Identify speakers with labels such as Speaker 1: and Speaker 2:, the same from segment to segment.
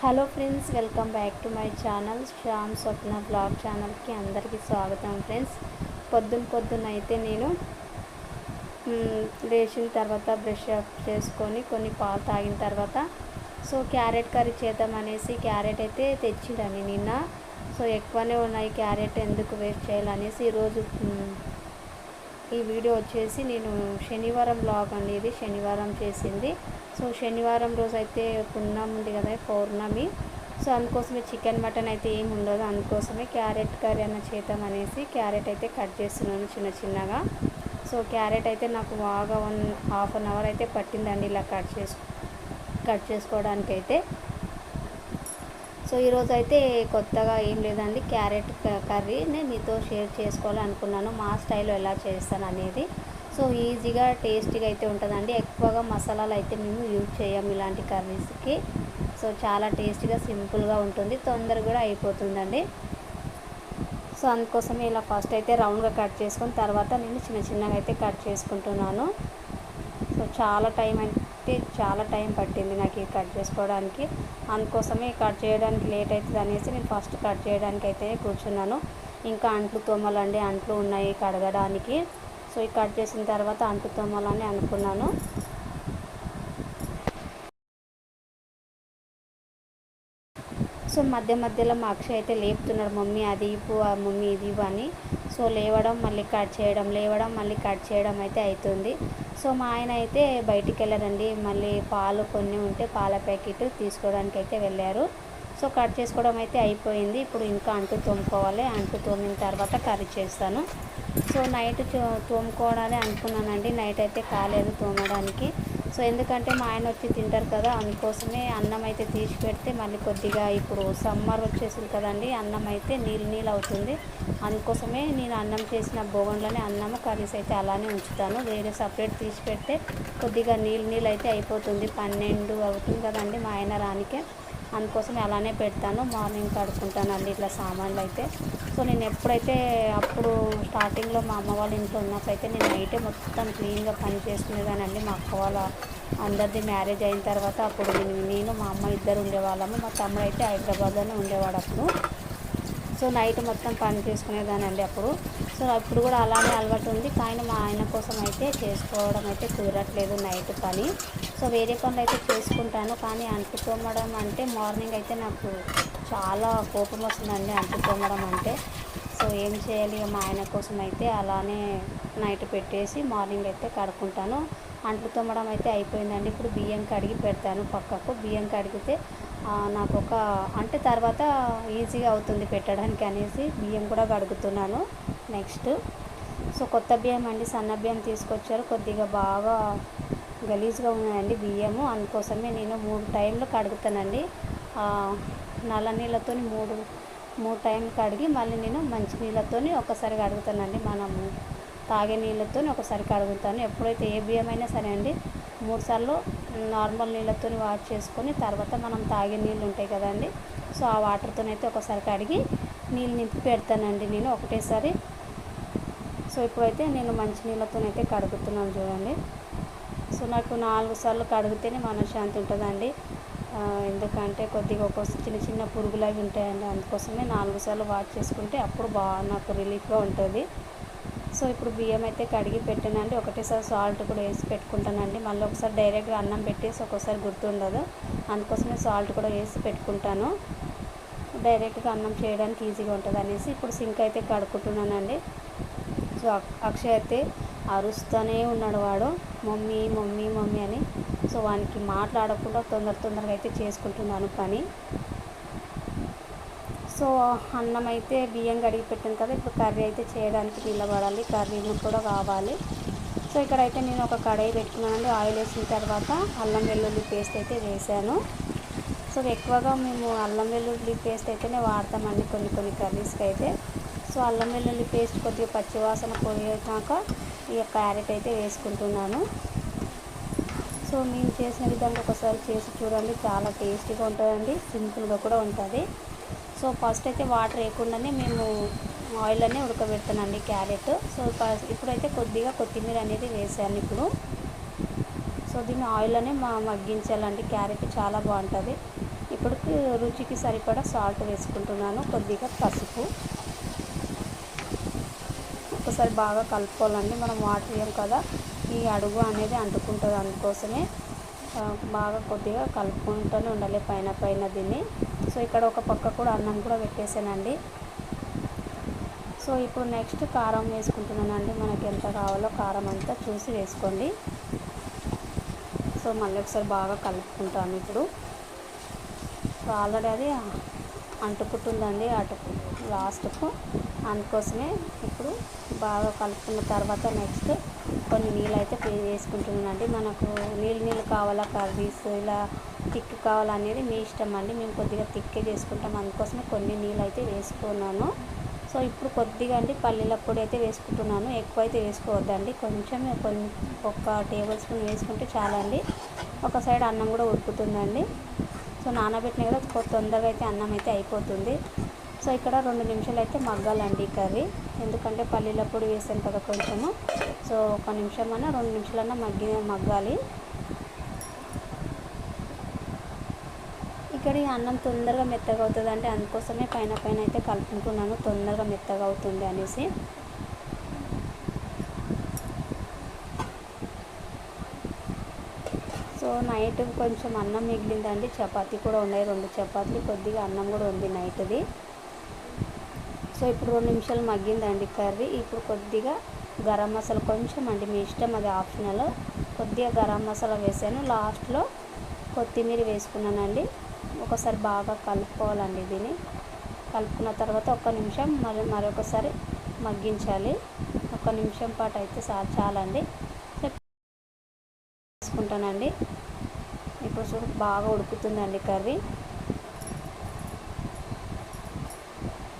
Speaker 1: Hello friends welcome back to my channel Shyam Swapna blog ఛానల్కి అందరికీ స్వాగతం friends. పొద్దున పొద్దున అయితే నేను లేచిన తర్వాత బ్రష్ అప్ చేసుకొని కొన్ని పాలు తాగిన తర్వాత సో క్యారెట్ కర్రీ చేద్దాం అనేసి క్యారెట్ అయితే తెచ్చిండని నిన్న. సో ఎక్కువనే ఉన్నాయి క్యారెట్ ఎందుకు వేస్ట్ చేయాలనేసి ఈరోజు ఈ వీడియో వచ్చేసి నేను శనివారం బ్లాగ్ అండి ఇది శనివారం చేసింది. సో శనివారం రోజు అయితే పున్నం ఉంది కదా పౌర్ణమి. సో అందుకోసమే చికెన్ మటన్ అయితే ఏమి ఉండదు. అందుకోసమే క్యారెట్ కర్రీ అన్న చేద్దాం అనేసి క్యారెట్ అయితే కట్ చేస్తున్నాను చిన్న చిన్నగా. సో క్యారెట్ అయితే నాకు బాగా వన్ హాఫ్ అన్ అవర్ అయితే పట్టిందండి ఇలా కట్ చేసు కట్ చేసుకోవడానికి అయితే సో ఈరోజు అయితే కొత్తగా ఏం లేదండి క్యారెట్ కర్రీ నేను మీతో షేర్ చేసుకోవాలనుకున్నాను మా స్టైల్లో ఎలా చేస్తాను అనేది. సో ఈజీగా టేస్టీగా అయితే ఉంటుందండి. ఎక్కువగా మసాలాలు అయితే మేము యూజ్ చేయం ఇలాంటి కర్రీస్కి. సో చాలా టేస్టీగా సింపుల్గా ఉంటుంది తొందరగా కూడా అయిపోతుందండి. సో అందుకోసమే ఇలా ఫస్ట్ అయితే రౌండ్గా కట్ చేసుకొని తర్వాత నేను చిన్న చిన్నగా అయితే కట్ చేసుకుంటున్నాను. సో చాలా టైం కాబట్టి చాలా టైం పట్టింది నాకు ఇది కట్ చేసుకోవడానికి. అందుకోసమే కట్ చేయడానికి లేట్ అవుతుంది అనేసి నేను ఫస్ట్ కట్ చేయడానికి అయితే కూర్చున్నాను. ఇంకా అంట్లు తోమలండి. అంట్లు ఉన్నాయి కడగడానికి. సో ఈ కట్ చేసిన తర్వాత అంట్లు తోమాలని అనుకున్నాను. సో మధ్య మధ్యలో మా అక్షయ్ అయితే లేపుతున్నాడు. మమ్మీ అది ఇవ్వు ఆ మమ్మీ ఇది ఇవ్వు అని. సో లేవడం మళ్ళీ కట్ చేయడం లేవడం మళ్ళీ కట్ చేయడం అయితే అవుతుంది. సో మా ఆయన అయితే బయటికి వెళ్ళారండి. మళ్ళీ పాలు కొన్ని ఉంటే పాల ప్యాకెట్ తీసుకోవడానికి అయితే వెళ్ళారు. సో కట్ చేసుకోవడం అయితే అయిపోయింది. ఇప్పుడు ఇంకా అంటు తోముకోవాలి. అంటు తోమిన తర్వాత కర్రీ చేస్తాను. సో నైట్ చో- తోముకోవడాలి అనుకున్నానండి. నైట్ అయితే కాలేదు తోమడానికి. సో ఎందుకంటే మా ఆయన వచ్చి తింటారు కదా అందుకోసమే అన్నం అయితే తీసి పెడితే మళ్ళీ కొద్దిగా ఇప్పుడు సమ్మర్ వచ్చేసింది కదండి అన్నం అయితే నీళ్ళు నీళ్ళు అవుతుంది. అందుకోసమే నేను అన్నం చేసిన బోగంలోనే అన్నం కర్రీస్ అయితే అలానే ఉంచుతాను. వేరే సపరేట్ తీసి పెడితే కొద్దిగా నీళ్ళు నీళ్ళు అయితే అయిపోతుంది. పన్నెండు అవుతుంది కదండి మా ఆయన రానికే. అందుకోసం అలానే పెడతాను మార్నింగ్ కడుక్కుంటానండి ఇట్లా సామాన్లు అయితే సో నేను ఎప్పుడైతే అప్పుడు స్టార్టింగ్లో మా అమ్మ వాళ్ళ ఇంట్లో ఉన్నప్పుడైతే నేను నైటే మొత్తం క్లీన్గా పని చేసుకునేదానండి. మా అక్క వాళ్ళ అందరిది మ్యారేజ్ అయిన తర్వాత అప్పుడు నేను మా అమ్మ ఇద్దరు ఉండేవాళ్ళము. మా తమ్ముడు అయితే హైదరాబాద్లోనే ఉండేవాడు అప్పుడు. సో నైట్ మొత్తం పని చేసుకునేదానండి అప్పుడు. సో అప్పుడు కూడా అలానే అలవాటు ఉంది. కానీ మా ఆయన కోసం అయితే చేసుకోవడం అయితే కుదరట్లేదు నైట్ పని. సో వేరే పనులు అయితే చేసుకుంటాను. కానీ అంటు తోమడం అంటే మార్నింగ్ అయితే నాకు చాలా కోపం వస్తుందండి అంటు తోమడం అంటే. సో ఏం చేయాలి? మా ఆయన కోసం అయితే అలానే నైట్ పెట్టేసి మార్నింగ్ అయితే కడుక్కుంటాను. అంట్లు తోమడం అయితే అయిపోయిందండి. ఇప్పుడు బియ్యం కడిగి పెడతాను పక్కకు. బియ్యం కడిగితే నాకు ఒక అంటే తర్వాత ఈజీగా అవుతుంది పెట్టడానికి అనేసి బియ్యం కూడా కడుగుతున్నాను. నెక్స్ట్. సో కొత్త బియ్యం అండి సన్న బియ్యం తీసుకొచ్చారు. కొద్దిగా బాగా గలీజ్గా ఉన్నాయండి బియ్యము. అందుకోసమే నేను మూడు టైంలు కడుగుతానండి. నల్ల నీళ్ళతో మూడు మూడు టైంలు కడిగి మళ్ళీ నేను మంచి నీళ్ళతో ఒకసారి కడుగుతానండి. మనము తాగే నీళ్ళతో ఒకసారి కడుగుతాను. ఎప్పుడైతే ఏ బియ్యం అయినా సరే అండి మూడుసార్లు నార్మల్ నీళ్ళతో వాష్ చేసుకొని తర్వాత మనం తాగే నీళ్ళు ఉంటాయి కదండి. సో ఆ వాటర్తోనైతే ఒకసారి కడిగి నీళ్ళు నింపి పెడతానండి నేను ఒకటేసారి. సో ఇప్పుడైతే నేను మంచి నీళ్ళతోనైతే కడుగుతున్నాను చూడండి. సో నాకు నాలుగు సార్లు కడిగితేనే మనశ్శాంతి ఉంటుందండి. ఎందుకంటే కొద్దిగా ఒక చిన్న చిన్న పురుగులు అవి ఉంటాయండి. అందుకోసమే నాలుగు సార్లు వాష్ చేసుకుంటే అప్పుడు బాగా నాకు రిలీఫ్గా ఉంటుంది. సో ఇప్పుడు బియ్యం అయితే కడిగి పెట్టానండి. ఒకటేసారి సాల్ట్ కూడా వేసి పెట్టుకుంటానండి. మళ్ళీ ఒకసారి డైరెక్ట్గా అన్నం పెట్టేసి ఒక్కోసారి గుర్తుండదు. అందుకోసమే సాల్ట్ కూడా వేసి పెట్టుకుంటాను. డైరెక్ట్గా అన్నం చేయడానికి ఈజీగా ఉంటుంది అనేసి ఇప్పుడు సింక్ అయితే కడుక్కుంటున్నానండి. సో అక్షయ్ అయితే అరుస్తూనే ఉన్నాడు వాడు. మమ్మీ మమ్మీ మమ్మీ అని. సో వానికి మాట్లాడకుండా తొందర తొందరగా అయితే చేసుకుంటున్నాను పని. సో అన్నం అయితే బియ్యం కడిగి పెట్టాను కదా ఇప్పుడు కర్రీ అయితే చేయడానికి నిలబడాలి. కర్రీలు కూడా కావాలి. సో ఇక్కడైతే నేను ఒక కడాయి పెట్టుకున్నానండి. ఆయిల్ వేసిన తర్వాత అల్లం వెల్లుల్లి పేస్ట్ అయితే వేసాను సో ఎక్కువగా మేము అల్లం వెల్లుల్లి పేస్ట్ అయితేనే వాడతామండి కొన్ని కొన్ని కర్రీస్కి అయితే. సో అల్లం వెల్లుల్లి పేస్ట్ కొద్దిగా పచ్చివాసన పోయాక ఈ క్యారెట్ అయితే వేసుకుంటున్నాను. సో మేము చేసిన విధంగా ఒకసారి చేసి చూడండి చాలా టేస్టీగా ఉంటుందండి సింపుల్గా కూడా ఉంటుంది. సో ఫస్ట్ అయితే వాటర్ వేయకుండానే మేము ఆయిల్లోనే ఉడకబెడతానండి క్యారెట్. సో ఇప్పుడైతే కొద్దిగా కొత్తిమీర అనేది వేసాను ఇప్పుడు. సో దీన్ని ఆయిల్లోనే మా మగ్గించాలండి క్యారెట్ చాలా బాగుంటుంది. ఇప్పుడు రుచికి సరిపడా సాల్ట్ వేసుకుంటున్నాను కొద్దిగా పసుపు. ఒకసారి బాగా కలుపుకోవాలండి. మనం వాటర్ వేయం కదా ఈ అడుగు అనేది అంటుకుంటుంది అందుకోసమే బాగా కొద్దిగా కలుపుకుంటూనే ఉండాలి పైన పైన దీన్ని. సో ఇక్కడ ఒక పక్క కూడా అన్నం కూడా పెట్టేసానండి. సో ఇప్పుడు నెక్స్ట్ కారం వేసుకుంటున్నానండి. మనకి ఎంత కావాలో కారం అంతా చూసి వేసుకోండి. సో మళ్ళీ ఒకసారి బాగా కలుపుకుంటాను ఇప్పుడు. సో ఆల్రెడీ అది అంటుకుంటుందండి అటు లాస్ట్కు. అందుకోసమే ఇప్పుడు బాగా కలుపుకున్న తర్వాత నెక్స్ట్ కొన్ని నీళ్ళు అయితే పే వేసుకుంటున్నానండి మనకు నీళ్ళు నీళ్ళు కావాలా కర్రీస్ ఇలా థిక్ కావాలనేది మీ ఇష్టం అండి. మేము కొద్దిగా థిక్కే చేసుకుంటాం. అందుకోసమే కొన్ని నీళ్ళు అయితే వేసుకున్నాను. సో ఇప్పుడు కొద్దిగా అండి పల్లీల పొడి అయితే వేసుకుంటున్నాను. ఎక్కువ అయితే వేసుకోవద్దండి. కొంచెం కొన్ని ఒక టేబుల్ స్పూన్ వేసుకుంటే చాలా అండి ఒక సైడ్ అన్నం కూడా ఉడుకుతుందండి. సో నానబెట్టిన కదా తొందరగా అయితే అన్నం అయితే అయిపోతుంది. సో ఇక్కడ రెండు నిమిషాలు అయితే మగ్గాలండి ఈ కర్రీ. ఎందుకంటే పల్లీల పొడి వేసాను కదా కొంచెము. సో ఒక నిమిషం అన్నా రెండు నిమిషాలన్నా మగ్గి మగ్గాలి. ఇక్కడ ఈ అన్నం తొందరగా మెత్తగా అవుతుంది అంటే అందుకోసమే పైన పైన అయితే కలుపుకుంటున్నాను. తొందరగా మెత్తగా అవుతుంది అనేసి. సో నైట్ కొంచెం అన్నం మిగిలిందండి. చపాతీ కూడా ఉన్నాయి. రెండు చపాతీలు కొద్దిగా అన్నం కూడా ఉంది నైట్ది. సో ఇప్పుడు రెండు నిమిషాలు మగ్గిందండి కర్రీ. ఇప్పుడు కొద్దిగా గరం మసాలా కొంచెం అండి మీ ఇష్టం అది ఆప్షనల్. కొద్దిగా గరం మసాలా వేసాను. లాస్ట్లో కొత్తిమీర వేసుకున్నానండి. ఒకసారి బాగా కలుపుకోవాలండి దీన్ని. కలుపుకున్న తర్వాత ఒక నిమిషం మరి మరొకసారి మగ్గించాలి. ఒక నిమిషం పాటు అయితే చాలండి. వేసుకుంటానండి ఇప్పుడు చూడు బాగా ఉడుకుతుందండి కర్రీ.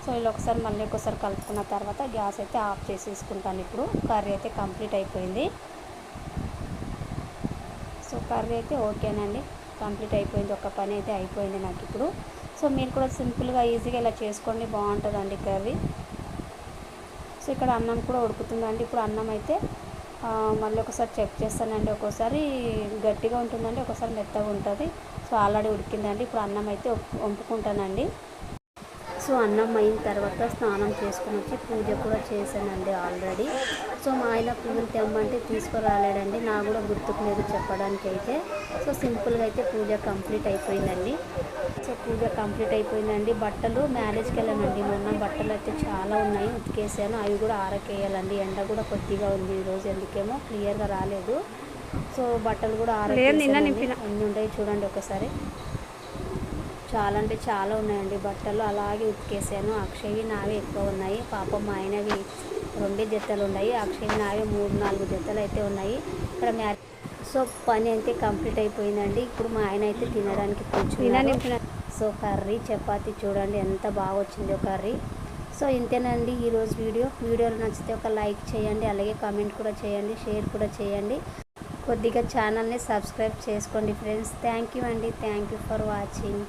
Speaker 1: సో ఇలా ఒకసారి మళ్ళీ ఒకసారి కలుపుకున్న తర్వాత గ్యాస్ అయితే ఆఫ్ చేసేసుకుంటాను ఇప్పుడు. కర్రీ అయితే కంప్లీట్ అయిపోయింది. సో కర్రీ అయితే ఓకేనండి. కంప్లీట్ అయిపోయింది. ఒక పని అయితే అయిపోయింది నాకు ఇప్పుడు. సో మీరు కూడా సింపుల్గా ఈజీగా ఇలా చేసుకోండి. బాగుంటుందండి కర్రీ. సో ఇక్కడ అన్నం కూడా ఉడుకుతుందండి. ఇప్పుడు అన్నం అయితే మళ్ళీ ఒకసారి చెక్ చేస్తానండి. ఒక్కోసారి గట్టిగా ఉంటుందండి. ఒకసారి మెత్తగా ఉంటుంది. సో ఆల్రెడీ ఉడికిందండి. ఇప్పుడు అన్నం అయితే వంపుకుంటానండి సో అన్నం అయిన తర్వాత స్నానం చేసుకుని వచ్చి పూజ కూడా చేశానండి ఆల్రెడీ. సో మా ఆయన పువ్వులు తెమ్మంటే తీసుకురాలేడండి. నా కూడా గుర్తుకు లేదు చెప్పడానికి అయితే సో సింపుల్గా అయితే పూజ కంప్లీట్ అయిపోయిందండి. సో పూజ కంప్లీట్ అయిపోయిందండి. బట్టలు మ్యారేజ్కి వెళ్ళానండి. మొన్న బట్టలు అయితే చాలా ఉన్నాయి. ఉతికేసాను. అవి కూడా ఆరకేయాలండి. ఎండ కూడా కొద్దిగా ఉంది ఈరోజు ఎందుకేమో క్లియర్గా రాలేదు. సో బట్టలు కూడా ఆరకేసానండి. ఎన్ని ఉంటాయి చూడండి ఒకసారి. చాలా అంటే చాలా ఉన్నాయండి. బట్టలు అలాగే ఉతికేసాను. అక్షయవి నావి ఎక్కువ ఉన్నాయి. పాపం మా ఆయనవి రెండే జతలు ఉన్నాయి. అక్షయవి నావి మూడు నాలుగు జతలు అయితే ఉన్నాయి. ఇక్కడ మ్యా సో పని అయితే కంప్లీట్ అయిపోయిందండి. ఇప్పుడు మా ఆయన అయితే తినడానికి కూర్చున్నారు. సో కర్రీ చపాతీ చూడండి ఎంత బాగా వచ్చిందో కర్రీ. సో ఇంతేనండి ఈరోజు వీడియో. వీడియోలు నచ్చితే ఒక లైక్ చేయండి. అలాగే కామెంట్ కూడా చేయండి. షేర్ కూడా చేయండి. కొద్దిగా ఛానల్ని సబ్స్క్రైబ్ చేసుకోండి ఫ్రెండ్స్. థ్యాంక్ యూ అండి. Thank you for watching.